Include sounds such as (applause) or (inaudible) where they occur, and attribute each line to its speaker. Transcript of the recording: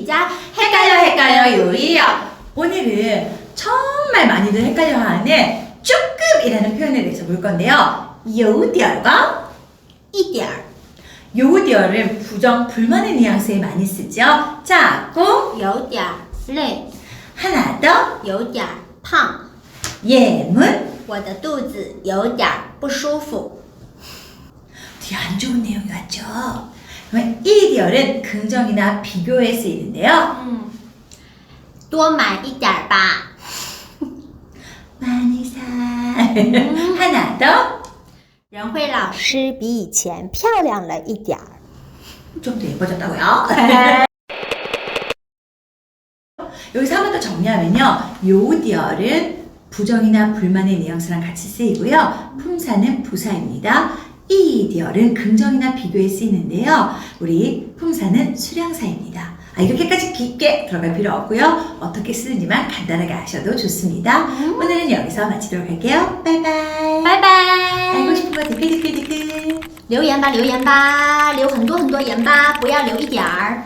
Speaker 1: 시작. 헷갈려 헷갈려 요리요.
Speaker 2: 오늘은 정말 많이들 헷갈려하는 조금이라는 표현에 대해서 볼 건데요. 요디얼과
Speaker 1: 一点儿
Speaker 2: 요디얼은 부정 불만의 뉘앙스에 많이 쓰죠. 자, 꼭
Speaker 1: 有点儿累，
Speaker 2: 하나 더
Speaker 1: 有点儿胖，
Speaker 2: 예문
Speaker 1: 我的肚子有点儿不舒服。
Speaker 2: 뒤에 안 좋은 내용이 왔죠. 그러면 이디얼은 긍정이나 비교에 쓰이는데요.
Speaker 1: 嗯，多买一点儿吧。
Speaker 2: 많이 사. 하나 더.
Speaker 1: 任慧老师比以前漂亮了一点儿。
Speaker 2: 좀 더 예뻐졌다고요? (laughs) 여기서 한 번 더 정리하면요. 요디얼은 부정이나 불만의 뉘앙스랑 같이 쓰이고요. 품사는 부사입니다. 이디얼은 긍정이나 비교에 쓰이는데요. 우리 품사는 수량사입니다. 아, 이렇게까지 깊게 들어갈 필요 없고요. 어떻게 쓰는지만 간단하게 아셔도 좋습니다. 오늘은 여기서 마치도록 할게요. 바이바이.
Speaker 1: 拜
Speaker 2: 알고
Speaker 1: 拜。
Speaker 2: 싶은 거 댓글 댓글 댓글.
Speaker 1: 留言吧，留言吧，留很多很多言吧，不要留一点儿。